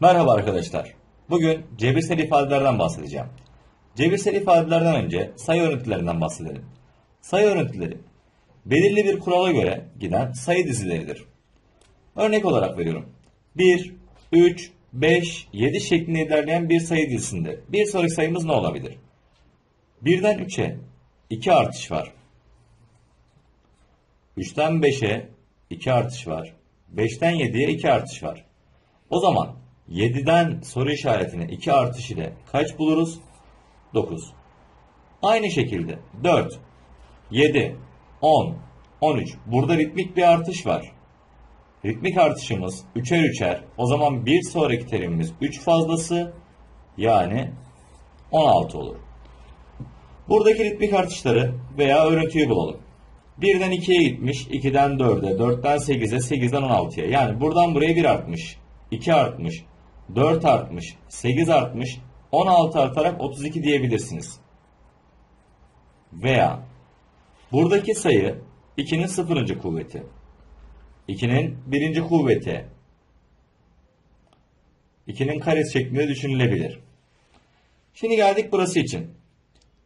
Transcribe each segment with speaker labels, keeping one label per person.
Speaker 1: Merhaba arkadaşlar. Bugün cebirsel ifadelerden bahsedeceğim. Cebirsel ifadelerden önce sayı örüntülerinden bahsedelim. Sayı örüntüleri belirli bir kurala göre giden sayı dizileridir. Örnek olarak veriyorum. 1, 3, 5, 7 şeklinde ilerleyen bir sayı dizisinde bir sonraki sayımız ne olabilir? 1'den 3'e 2 artış var. 3'ten 5'e 2 artış var. 5'ten 7'ye 2 artış var. O zaman 7'den soru işaretine 2 artış ile kaç buluruz? 9. Aynı şekilde 4, 7, 10, 13. Burada ritmik bir artış var. Ritmik artışımız 3'er 3'er. O zaman bir sonraki terimimiz 3 fazlası yani 16 olur. Buradaki ritmik artışları veya örüntüyü bulalım. 1'den 2'ye gitmiş, 2'den 4'e, 4'ten 8'e, 8'den 16'ya. Yani buradan buraya 1 artmış, 2 artmış, 4 artmış, 8 artmış, 16 artarak 32 diyebilirsiniz. Veya buradaki sayı 2'nin 0. kuvveti, 2'nin 1. kuvveti, 2'nin karesi şeklinde düşünülebilir. Şimdi geldik burası için.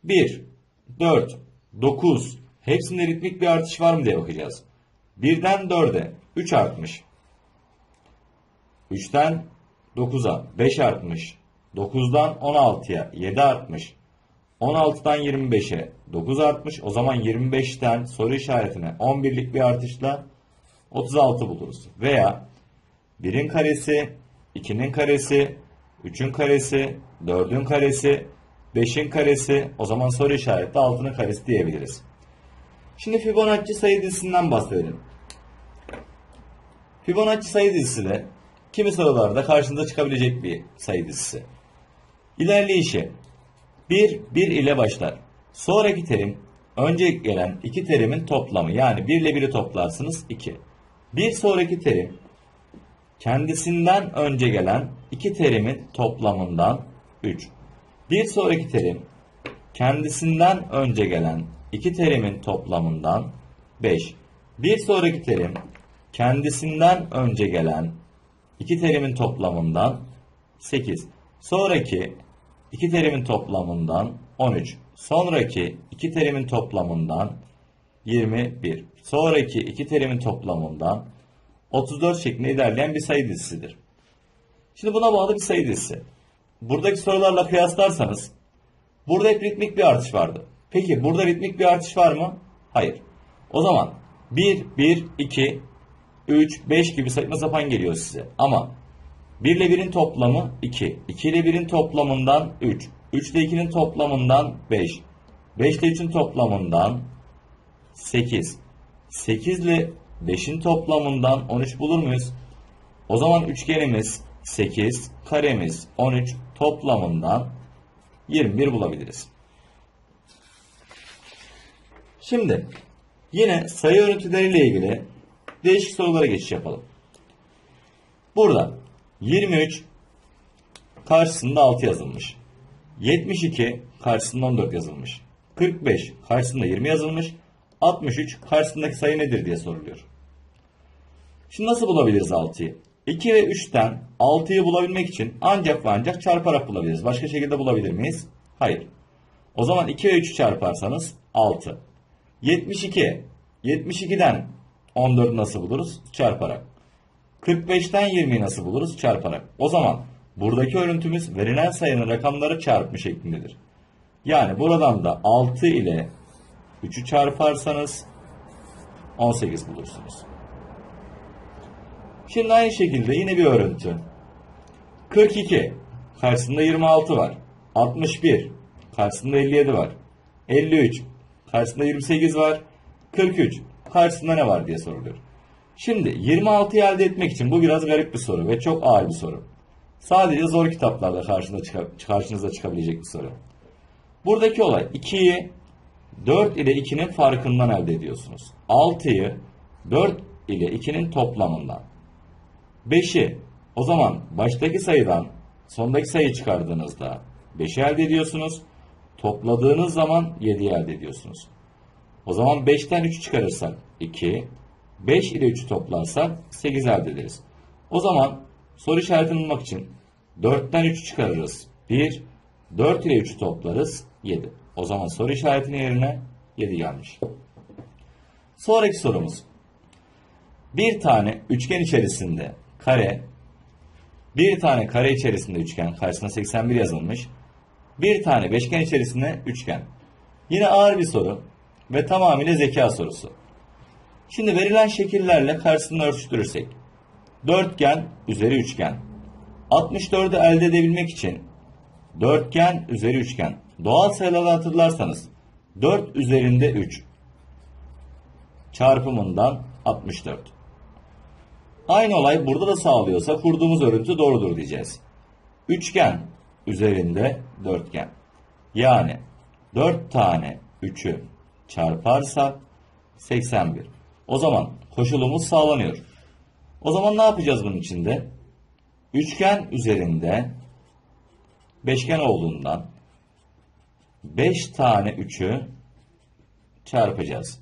Speaker 1: 1, 4, 9 hepsinde ritmik bir artış var mı diye bakacağız. 1'den 4'e 3 artmış. 3'ten 9'a 5 artmış. 9'dan 16'ya 7 artmış. 16'dan 25'e 9 artmış. O zaman 25'ten soru işaretine 11'lik bir artışla 36 buluruz. Veya 1'in karesi, 2'nin karesi, 3'ün karesi, 4'ün karesi, 5'in karesi, o zaman soru işareti 6'nın karesi diyebiliriz. Şimdi Fibonacci sayı dizisinden bahsedelim. Fibonacci sayı dizisi de kimi sorularda karşınıza çıkabilecek bir sayı dizisi. İlerleyişi 1, 1 ile başlar. Sonraki terim önce gelen iki terimin toplamı yani 1 ile 1'i toplarsınız 2. Bir sonraki terim kendisinden önce gelen iki terimin toplamından 3. Bir sonraki terim kendisinden önce gelen iki terimin toplamından 5. Bir sonraki terim kendisinden önce gelen iki terimin toplamından 8. Sonraki iki terimin toplamından 13. Sonraki iki terimin toplamından 21. Sonraki iki terimin toplamından 34 şeklinde ilerleyen bir sayı dizisidir. Şimdi buna bağlı bir sayı dizisi. Buradaki sorularla kıyaslarsanız burada hep ritmik bir artış vardı. Peki burada ritmik bir artış var mı? Hayır. O zaman 1, 1, 2, 3, 5 gibi saçma sapan geliyor size. Ama 1 ile 1'in toplamı 2. 2 ile 1'in toplamından 3. 3 ile 2'nin toplamından 5. 5 ile 3'ün toplamından 8. 8 ile 5'in toplamından 13 bulur muyuz? O zaman üçgenimiz 8, karemiz 13 toplamından 21 bulabiliriz. Şimdi yine sayı örüntüleriyle ilgili değişik sorulara geçiş yapalım. Burada 23 karşısında 6 yazılmış. 72 karşısında 14 yazılmış. 45 karşısında 20 yazılmış. 63 karşısındaki sayı nedir diye soruluyor. Şimdi nasıl bulabiliriz 6'yı? 2 ve 3'ten 6'yı bulabilmek için ancak ve ancak çarparak bulabiliriz. Başka şekilde bulabilir miyiz? Hayır. O zaman 2 ve 3'ü çarparsanız 6. 72. 72'den 14'ü nasıl buluruz? Çarparak. 45'ten 20'yi nasıl buluruz? Çarparak. O zaman buradaki örüntümüz verilen sayının rakamları çarpımı şeklindedir. Yani buradan da 6 ile 3'ü çarparsanız 18 bulursunuz. Şimdi aynı şekilde yine bir örüntü. 42 karşısında 26 var. 61 karşısında 57 var. 53 karşısında 28 var. 43 karşısında ne var diye soruluyor. Şimdi 26'yı elde etmek için bu biraz garip bir soru ve çok ağır bir soru. Sadece zor kitaplarda karşınıza, çıka- karşınıza çıkabilecek bir soru. Buradaki olay 2'yi 4 ile 2'nin farkından elde ediyorsunuz. 6'yı 4 ile 2'nin toplamından. 5'i o zaman baştaki sayıdan sondaki sayıyı çıkardığınızda 5'i elde ediyorsunuz. Topladığınız zaman 7'yi elde ediyorsunuz. O zaman 5'ten 3'ü çıkarırsak 2, 5 ile 3'ü toplarsak 8 elde ederiz. O zaman soru işaretini bulmak için 4'ten 3'ü çıkarırız. 1. 4 ile 3'ü toplarız. 7. O zaman soru işaretinin yerine 7 gelmiş. Sonraki sorumuz. Bir tane üçgen içerisinde kare, bir tane kare içerisinde üçgen, karşısına 81 yazılmış. Bir tane beşgen içerisinde üçgen. Yine ağır bir soru ve tamamıyla zeka sorusu. Şimdi verilen şekillerle karşısını ölçtürürsek. Dörtgen üzeri üçgen. 64'ü elde edebilmek için dörtgen üzeri üçgen. Doğal sayıları hatırlarsanız 4 üzerinde 3 çarpımından 64. Aynı olay burada da sağlıyorsa kurduğumuz örüntü doğrudur diyeceğiz. Üçgen üzerinde dörtgen. Yani 4 tane 3'ü çarparsak 81. O zaman koşulumuz sağlanıyor. O zaman ne yapacağız bunun içinde? Üçgen üzerinde beşgen olduğundan 5 tane 3'ü çarpacağız.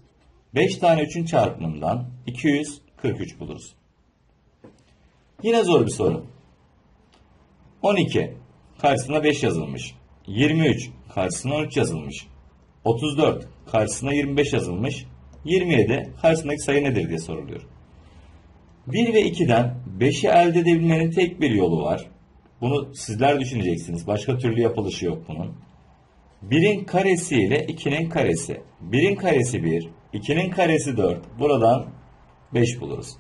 Speaker 1: 5 tane 3'ün çarpımından 243 buluruz. Yine zor bir soru. 12 karşısına 5 yazılmış. 23 karşısına 13 yazılmış. 34 karşısına 25 yazılmış. 27 karşısındaki sayı nedir diye soruluyor. 1 ve 2'den 5'i elde edebilmenin tek bir yolu var. Bunu sizler düşüneceksiniz. Başka türlü yapılışı yok bunun. 1'in karesi ile 2'nin karesi. 1'in karesi 1, 2'nin karesi 4. Buradan 5 buluruz.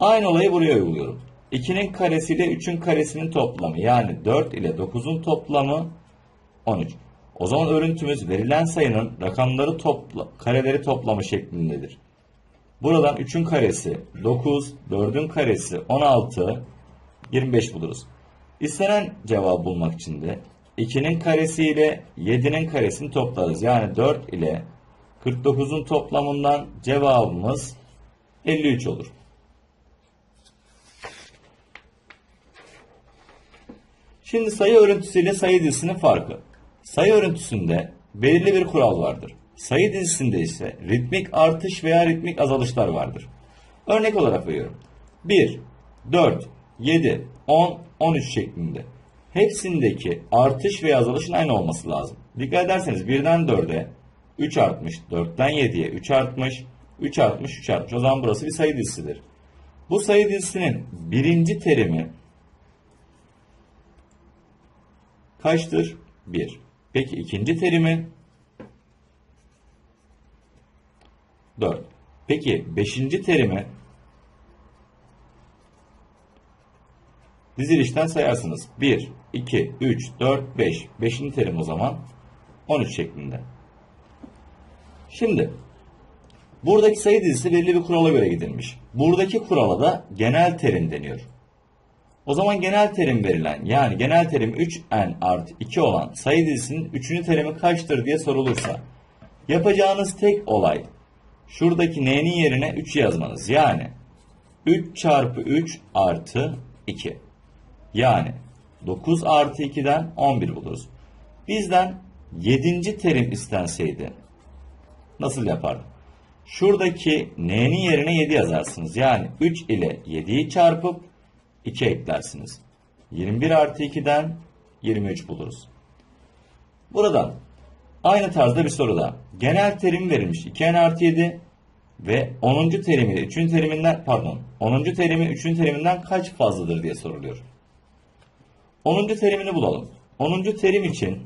Speaker 1: Aynı olayı buraya uyguluyorum. 2'nin karesi ile 3'ün karesinin toplamı yani 4 ile 9'un toplamı 13. O zaman örüntümüz verilen sayının rakamları topla, kareleri toplamı şeklindedir. Buradan 3'ün karesi 9, 4'ün karesi 16, 25 buluruz. İstenen cevabı bulmak için de 2'nin karesi ile 7'nin karesini toplarız. Yani 4 ile 49'un toplamından cevabımız 53 olur. Şimdi sayı örüntüsüyle sayı dizisinin farkı. Sayı örüntüsünde belirli bir kural vardır. Sayı dizisinde ise ritmik artış veya ritmik azalışlar vardır. Örnek olarak veriyorum. 1, 4, 7, 10, 13 şeklinde. Hepsindeki artış veya azalışın aynı olması lazım. Dikkat ederseniz 1'den 4'e 3 artmış, 4'ten 7'ye 3 artmış, 3 artmış, 3 artmış. O zaman burası bir sayı dizisidir. Bu sayı dizisinin birinci terimi kaçtır? 1. Peki ikinci terimi 4. Peki beşinci terimi dizilişten sayarsınız. 1, 2, 3, 4, 5. Beşinci terim o zaman 13 şeklinde. Şimdi buradaki sayı dizisi belirli bir kurala göre gidilmiş. Buradaki kurala da genel terim deniyor. O zaman genel terim verilen yani genel terim 3n artı 2 olan sayı dizisinin 3. terimi kaçtır diye sorulursa yapacağınız tek olay şuradaki n'nin yerine 3 yazmanız. Yani 3 çarpı 3 artı 2. Yani 9 artı 2'den 11 buluruz. Bizden 7. terim istenseydi nasıl yapardık? Şuradaki n'nin yerine 7 yazarsınız. Yani 3 ile 7'yi çarpıp 2 eklersiniz. 21 artı 2'den 23 buluruz. Buradan aynı tarzda bir soru da. Genel terim verilmiş 2n artı 7 ve 10. terimi 3. teriminden pardon 10. terimi 3. teriminden kaç fazladır diye soruluyor. 10. terimini bulalım. 10. terim için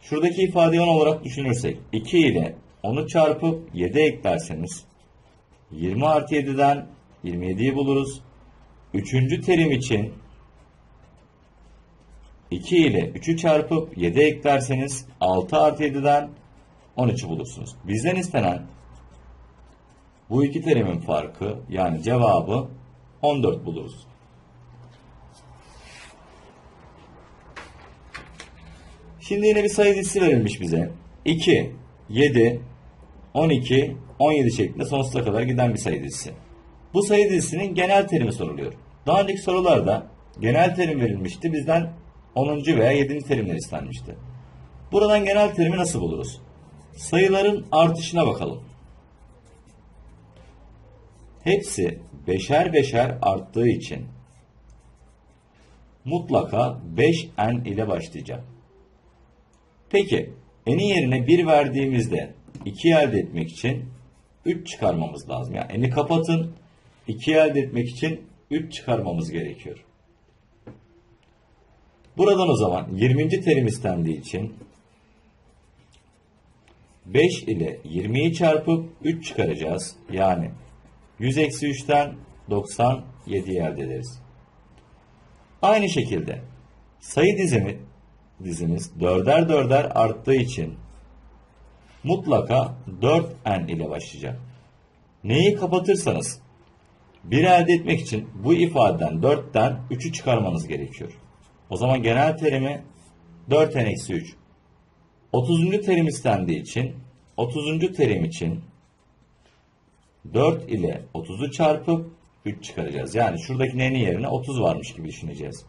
Speaker 1: şuradaki ifadeyi 10 olarak düşünürsek 2 ile 10'u çarpıp 7 eklerseniz 20 artı 7'den 27'yi buluruz. Üçüncü terim için 2 ile 3'ü çarpıp 7 eklerseniz 6 artı 7'den 13'ü bulursunuz. Bizden istenen bu iki terimin farkı yani cevabı 14 buluruz. Şimdi yine bir sayı dizisi verilmiş bize. 2, 7, 12, 17 şeklinde sonsuza kadar giden bir sayı dizisi. Bu sayı dizisinin genel terimi soruluyor. Daha önceki sorularda genel terim verilmişti. Bizden 10. veya 7. terimler istenmişti. Buradan genel terimi nasıl buluruz? Sayıların artışına bakalım. Hepsi beşer beşer arttığı için mutlaka 5n ile başlayacak. Peki n'in yerine 1 verdiğimizde 2 elde etmek için 3 çıkarmamız lazım. Yani n'i kapatın 2 elde etmek için 3 çıkarmamız gerekiyor. Buradan o zaman 20. terim istendiği için 5 ile 20'yi çarpıp 3 çıkaracağız. Yani 100 eksi 3'ten 97 elde ederiz. Aynı şekilde sayı dizimi dizimiz dörder dörder arttığı için mutlaka 4n ile başlayacak. Neyi kapatırsanız 1 elde etmek için bu ifadeden 4'ten 3'ü çıkarmanız gerekiyor. O zaman genel terimi 4n eksi 3. 30. terim istendiği için 30. terim için 4 ile 30'u çarpıp 3 çıkaracağız. Yani şuradaki n'nin yerine 30 varmış gibi düşüneceğiz.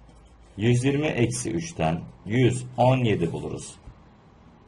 Speaker 1: 120 eksi 3'ten 117 buluruz.